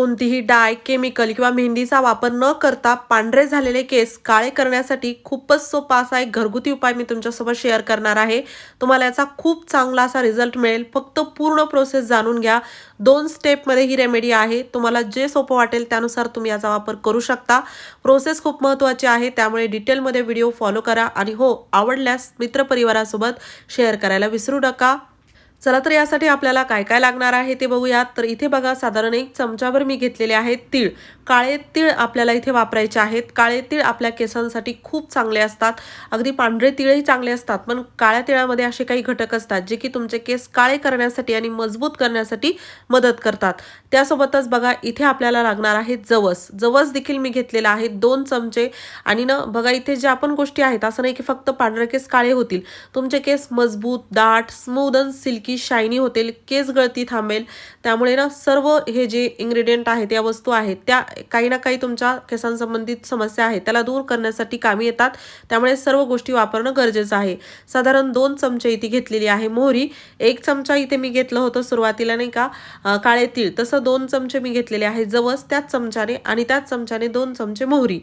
कोणतीही डाय केमिकल किंवा मेहंदीचा वापर न करता पांढरे झालेले केस काळे करण्यासाठी खूपच सोपा असा एक घरगुती उपाय मी तुमच्यासोबत शेअर करणार आहे. तुम्हाला याचा खूप चांगला असा रिझल्ट मिळेल. फक्त पूर्ण प्रोसेस जाणून घ्या. दोन स्टेपमध्ये ही रेमेडी आहे. तुम्हाला जे सोपं वाटेल त्यानुसार तुम्ही याचा वापर करू शकता. प्रोसेस खूप महत्त्वाची आहे. त्यामुळे डिटेलमध्ये व्हिडिओ फॉलो करा. आणि हो आवडल्यास मित्रपरिवारासोबत शेअर करायला विसरू नका. चला तर यासाठी आपल्याला काय काय लागणार आहे ते बघूयात. तर इथे बघा साधारण एक चमचाभर मी घेतलेले आहेत तीळ. काळे तीळ आपल्याला इथे वापरायचे आहेत. काळे तीळ आपल्या केसांसाठी खूप चांगले असतात. अगदी पांढरे तीळही चांगले असतात. पण काळ्या तिळामध्ये असे काही घटक असतात जे की तुमचे केस काळे करण्यासाठी आणि मजबूत करण्यासाठी मदत करतात. त्यासोबतच बघा इथे आपल्याला लागणार आहे जवस. जवस देखील मी घेतलेला आहे दोन चमचे. आणि ना बघा इथे ज्या पण गोष्टी आहेत असं नाही की फक्त पांढरे केस काळे होतील. तुमचे केस मजबूत दाट स्मूद अँड सिल्की शायनी होतील केस गळती थांबेल. त्यामुळे ना सर्व हे जे इन्ग्रेडियंट आहेत या वस्तू आहेत त्या काही ना काही तुमच्या केसांसंबंधित समस्या आहेत. त्याला दूर करण्यासाठी कामी येतात. त्यामुळे सर्व गोष्टी वापरणं गरजेचं आहे. साधारण दोन चमचे इथे घेतलेली आहे मोहरी. एक चमचा इथे मी घेतलं होतं सुरुवातीला नाही का? काळे तीळ. तसं दोन चमचे मी घेतलेले आहे जवस त्याच चमच्याने आणि त्याच चमच्याने दोन चमचे मोहरी.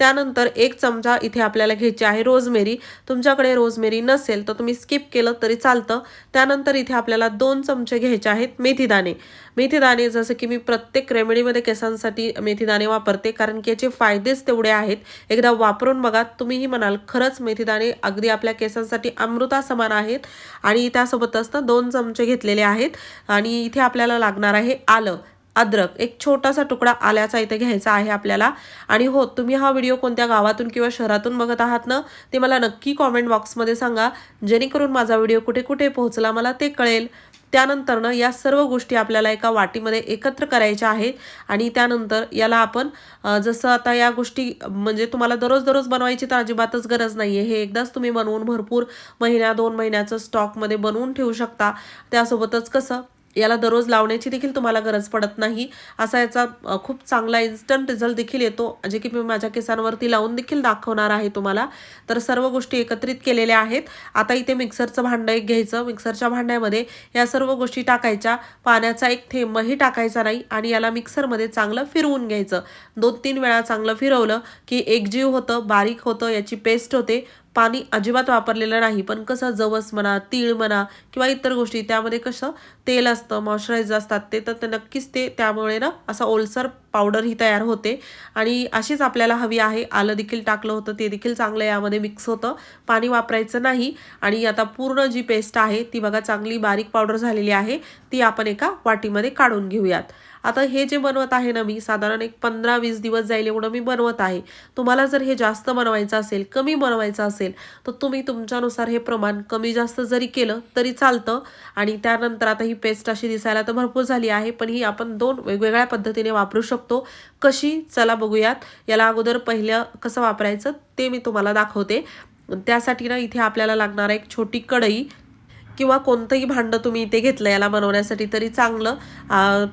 त्यानंतर एक चमचा इथे आपल्याला घ्यायची आहे रोजमेरी. तुमच्याकडे रोजमेरी नसेल तर तुम्ही स्किप केलं तरी चालतं. त्यानंतर इथे आपल्याला दोन चमचे घ्यायचे आहेत मेथीदाणे मेथीदाणे जसं की मी प्रत्येक रेमेडीमध्ये केसांसाठी मेथीदाणे वापरते कारण की याचे फायदेच तेवढे आहेत. एकदा वापरून बघा तुम्हीही म्हणाल खरंच मेथीदाणे अगदी आपल्या केसांसाठी अमृता समान आहेत. आणि त्यासोबतच ना दोन चमचे घेतलेले आहेत. आणि इथे आपल्याला लागणार आहे आलं. अद्रक एक छोटासा तुकडा आल्याचा इथे घ्यायचा आहे आपल्याला. आणि हो तुम्ही हा व्हिडिओ कोणत्या गावातून किंवा शहरातून बघत आहात ना ते मला नक्की कॉमेंट बॉक्समध्ये सांगा. जेणेकरून माझा व्हिडिओ कुठे कुठे पोहोचला मला ते कळेल. त्यानंतर ना या सर्व गोष्टी आपल्याला एका वाटीमध्ये एकत्र करायच्या आहेत. आणि त्यानंतर याला आपण जसं आता या गोष्टी म्हणजे तुम्हाला दररोज दररोज बनवायची तर अजिबातच गरज नाही आहे हे एकदाच तुम्ही बनवून भरपूर महिन्या दोन महिन्याचं स्टॉकमध्ये बनवून ठेवू शकता. त्यासोबतच कसं याला दररोज लावण्याची देखील तुम्हाला गरज पडत नाही. असा याचा खूप चांगला इन्स्टंट रिझल्ट देखील येतो. जे की मी माझ्या केसांवरती लावून देखील दाखवणार आहे तुम्हाला. तर सर्व गोष्टी एकत्रित केलेल्या आहेत. आता इथे मिक्सरचं भांडं एक घ्यायचं. मिक्सरच्या भांड्यामध्ये या सर्व गोष्टी टाकायच्या. पाण्याचा एक थेंबही टाकायचा नाही आणि याला मिक्सरमध्ये चांगलं फिरवून घ्यायचं. दोन तीन वेळा चांगलं फिरवलं की एकजीव होतं बारीक होतं याची पेस्ट होते. पाणी अजिबात वापरलेलं नाही पण कसं जवस म्हणा तीळ म्हणा किंवा इतर गोष्टी त्यामध्ये कसं तेल असतं मॉइश्चरायझर असतात ते तर ते नक्कीच ते त्यामुळे ना असा ओलसर पावडर ही तयार होते. आणि अशीच आपल्याला हवी आहे आलं देखील टाकलं होतं ते देखील चांगलं यामध्ये मिक्स होतं. पाणी वापरायचं नाही आणि आता पूर्ण जी पेस्ट आहे ती बघा चांगली बारीक पावडर झालेली आहे ती आपण एका वाटीमध्ये काढून घेऊयात. आता हे जे बनवत आहे ना मी साधारण एक पंधरा वीस दिवस जाईल एवढं मी बनवत आहे. तुम्हाला जर हे जास्त बनवायचं असेल कमी बनवायचं असेल तर तुम्ही तुमच्यानुसार हे प्रमाण कमी जास्त जरी केलं तरी चालतं. आणि त्यानंतर आता ही पेस्ट अशी दिसायला तर भरपूर झाली आहे पण ही आपण दोन वेगवेगळ्या पद्धतीने वापरू शकतो. कशी? चला बघूयात. याला अगोदर पहिलं कसं वापरायचं ते मी तुम्हाला दाखवते. त्यासाठी ना इथे आपल्याला लागणार एक छोटी कढई. किंवा कोणतंही भांडं तुम्ही इथे घेतलं याला बनवण्यासाठी तरी चांगलं.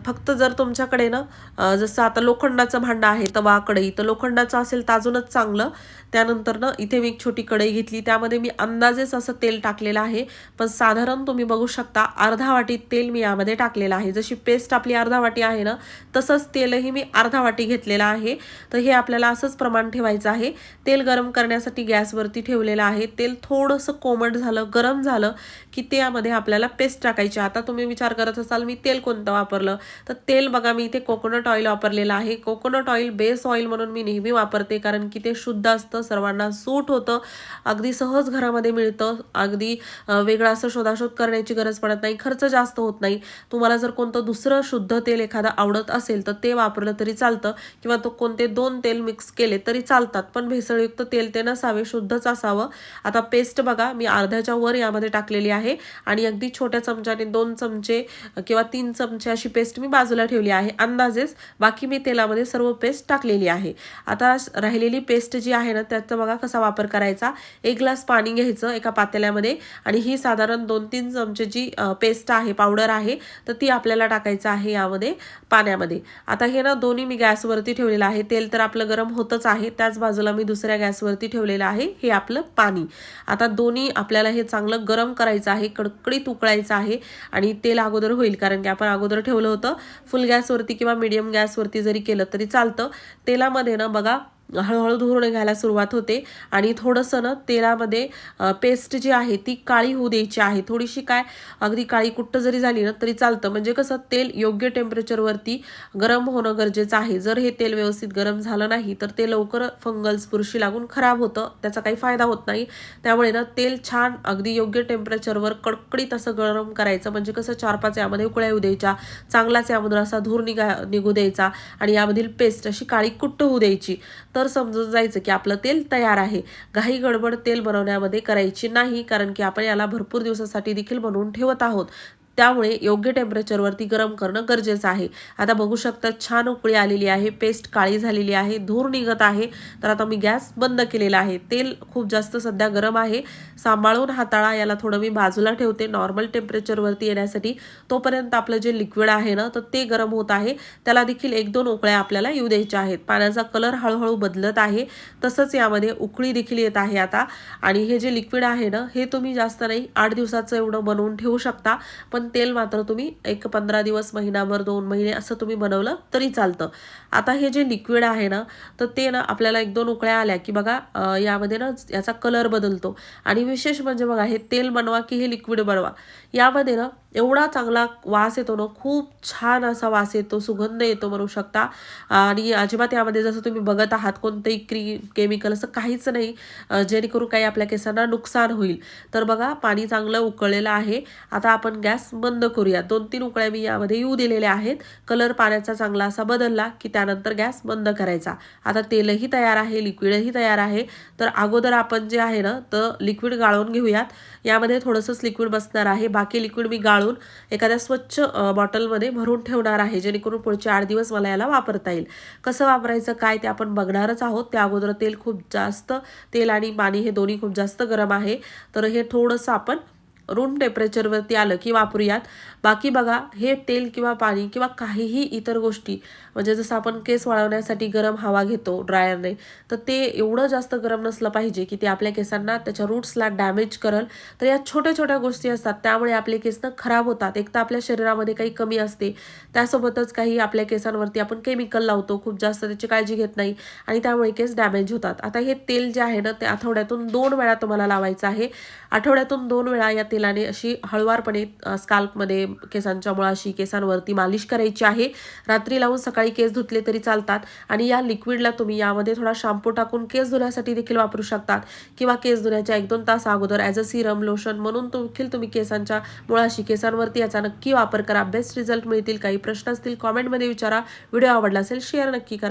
फक्त जर तुमच्याकडे ना जसं आता लोखंडाचं भांडं आहे तवा कढई तर लोखंडाचं असेल तर अजूनच चांगलं. त्यानंतर ना इथे मी एक छोटी कढई घेतली. त्यामध्ये मी अंदाजेच असं तेल टाकलेलं आहे. पण साधारण तुम्ही बघू शकता अर्धा वाटी तेल मी यामध्ये टाकलेलं आहे. जशी पेस्ट आपली अर्धा वाटी आहे ना तसंच तेलही मी अर्धा वाटी घेतलेलं आहे. तर हे आपल्याला असंच प्रमाण ठेवायचं आहे. तेल गरम करण्यासाठी गॅसवरती ठेवलेलं आहे. तेल थोडंसं कोमट झालं गरम झालं की ते त्यामध्ये आपल्याला पेस्ट टाकायची. आता तुम्ही विचार करत असाल मी तेल कोणतं वापरलं? तर तेल बघा मी इथे कोकोनट ऑइल वापरलेलं आहे. कोकोनट ऑइल बेस ऑइल म्हणून मी नेहमी वापरते कारण की ते शुद्ध असतं सर्वांना सूट होतं अगदी सहज घरामध्ये मिळतं अगदी वेगळं असं शोधाशोध करण्याची गरज पडत नाही खर्च जास्त होत नाही. तुम्हाला जर कोणतं दुसरं शुद्ध तेल एखादं आवडत असेल तर ते वापरलं तरी चालतं किंवा तो कोणते दोन तेल मिक्स केले तरी चालतात पण भेसळयुक्त तेल ते नसावे शुद्धच असावं. आता पेस्ट बघा मी अर्ध्याच्या वर यामध्ये टाकलेली आहे. आणि अगदी छोट्या चमच्याने दोन चमचे किंवा तीन चमचे अशी पेस्ट मी बाजूला ठेवली आहे. अंदाजेच बाकी मी तेलामध्ये सर्व पेस्ट टाकलेली आहे. आता राहिलेली पेस्ट जी आहे ना त्याचा बघा कसा वापर करायचा. एक ग्लास पाणी घ्यायचं एका पातेल्यामध्ये आणि ही साधारण दोन तीन चमचे जी पेस्ट आहे पावडर आहे तर ती आपल्याला टाकायचं आहे यामध्ये पाण्यामध्ये. आता हे ना दोन्ही मी गॅसवरती ठेवलेलं आहे. तेल तर आपलं गरम होतच आहे. त्याच बाजूला मी दुसऱ्या गॅसवरती ठेवलेलं आहे. हे आपलं पाणी. आता दोन्ही आपल्याला हे चांगलं गरम करायचं आहे. कडकडीत उकळायचं आहे आणि तेल अगोदर होईल कारण की आपण अगोदर ठेवलं होतं फुल गॅसवरती किंवा मिडियम गॅसवरती जरी केलं तरी चालतं. तेलामध्ये ना बघा हळूहळू धुरून घ्यायला सुरुवात होते. आणि थोडंसं ना तेलामध्ये पेस्ट जी आहे ती काळी होऊ द्यायची आहे. थोडीशी काय अगदी काळी कुट्ट जरी झाली ना तरी चालतं. म्हणजे कसं तेल योग्य टेम्परेचरवरती गरम होणं गरजेचं आहे. जर हे तेल व्यवस्थित गरम झालं नाही तर ते लवकर फंगल्स बुरशी लागून खराब होतं. त्याचा काही फायदा होत नाही. त्यामुळे ना तेल छान अगदी योग्य टेम्परेचरवर कडकडीत असं गरम करायचं. म्हणजे कसं चार पाच यामध्ये उकळ्या येऊ द्यायच्या. चांगलाच यामधून असा धूर निघा निघू द्यायचा. आणि यामधील पेस्ट अशी काळी कुट्ट होऊ द्यायची. तर समजून जायचं की आपलं तेल तयार आहे. घाई गडबड तेल बनवण्यामध्ये करायची नाही कारण की आपण याला भरपूर दिवसासाठी देखील बनवून ठेवत आहोत. त्यामुळे योग्य टेम्परेचरवरती गरम करणं गरजेचं आहे. आता बघू शकता छान उकळी आलेली आहे पेस्ट काळी झालेली आहे धूर निघत आहे. तर आता मी गॅस बंद केलेला आहे. तेल खूप जास्त सध्या गरम आहे. सांभाळून हाताळा याला थोडं मी बाजूला ठेवते. नॉर्मल टेम्परेचरवरती येण्यासाठी तोपर्यंत आपलं जे लिक्विड आहे ना तर ते गरम होत आहे. त्याला देखील एक दोन उकळ्या आपल्याला येऊ द्यायच्या आहेत. पाण्याचा कलर हळूहळू बदलत आहे. तसंच यामध्ये उकळी देखील येत आहे आता. आणि हे जे लिक्विड आहे ना हे तुम्ही जास्त नाही आठ दिवसाचं एवढं बनवून ठेवू शकता. पण तेल मात्र तुम्ही एक पंधरा दिवस महिनाभर दोन महिने असं तुम्ही बनवलं तरी चालतं. आता हे जे लिक्विड आहे ना तर ते ना आपल्याला एक दोन उकळ्या आल्या की बघा यामध्ये ना याचा कलर बदलतो. आणि विशेष म्हणजे बघा हे तेल बनवा की हे लिक्विड बनवा. यामध्ये ना एवढा चांगला वास येतो ना खूप छान असा वास येतो सुगंध येतो म्हणू शकता. आणि अजिबात यामध्ये जसं तुम्ही बघत आहात कोणतंही क्री केमिकल असं काहीच नाही जेणेकरून काही आपल्या केसांना नुकसान होईल. तर बघा पाणी चांगलं उकळलेलं आहे. आता आपण गॅस बंद करूया. दोन तीन उकळ्या मी यामध्ये येऊ दिलेल्या आहेत. कलर पाण्याचा चांगला असा बदलला की त्यानंतर गॅस बंद करायचा. आता तेलही तयार आहे लिक्विडही तयार आहे. तर अगोदर आपण जे आहे ना तर लिक्विड गाळून घेऊयात. यामध्ये थोडंसंच लिक्विड बसणार आहे. बाकी लिक्विड मी गाळून एखाद्या स्वच्छ बॉटलमध्ये भरून ठेवणार आहे जेणेकरून पुढचे आठ दिवस मला याला वापरता येईल. कसं वापरायचं काय ते आपण बघणारच आहोत. त्या अगोदर तेल खूप जास्त तेल आणि पाणी हे दोन्ही खूप जास्त गरम आहे. तर हे थोडंसं आपण रूम टेम्परेचरवरती आलं की वापरूयात. बाकी बघा हे तेल किंवा पाणी किंवा काहीही इतर गोष्टी म्हणजे जसं आपण केस वाळवण्यासाठी गरम हवा घेतो ड्रायरने तर ते एवढं जास्त गरम नसलं पाहिजे की ते आपल्या केसांना त्याच्या रूट्सला डॅमेज करल. तर या छोट्या छोट्या गोष्टी असतात त्यामुळे आपले केस ना खराब होतात. एक तर आपल्या शरीरामध्ये काही कमी असते त्यासोबतच काही आपल्या केसांवरती आपण केमिकल लावतो खूप जास्त त्याची काळजी घेत नाही आणि त्यामुळे केस डॅमेज होतात. आता हे तेल जे आहे ना ते आठवड्यातून दोन वेळा तुम्हाला लावायचं आहे. आठवड्यातून दोन वेळा या तेलाने अशी हळुवारपणे स्काल्पमध्ये केसांच्या मुळाशी केसांवरती मालिश करायची आहे. रात्री लावून सकाळी केस धुतले तरी चालतात आणि या लिक्विडला तुम्ही यामध्ये थोडा शॅम्पू टाकून केस धुण्यासाठी देखील वापरू शकतात. किंवा केस धुण्याच्या एक दोन तास अगोदर ॲज अ सिरम लोशन म्हणून देखील तुम्ही केसांच्या मुळाशी केसांवरती याचा नक्की वापर करा. बेस्ट रिझल्ट मिळतील काही प्रश्न असतील कॉमेंटमध्ये विचारा. व्हिडिओ आवडला असेल शेअर नक्की करा.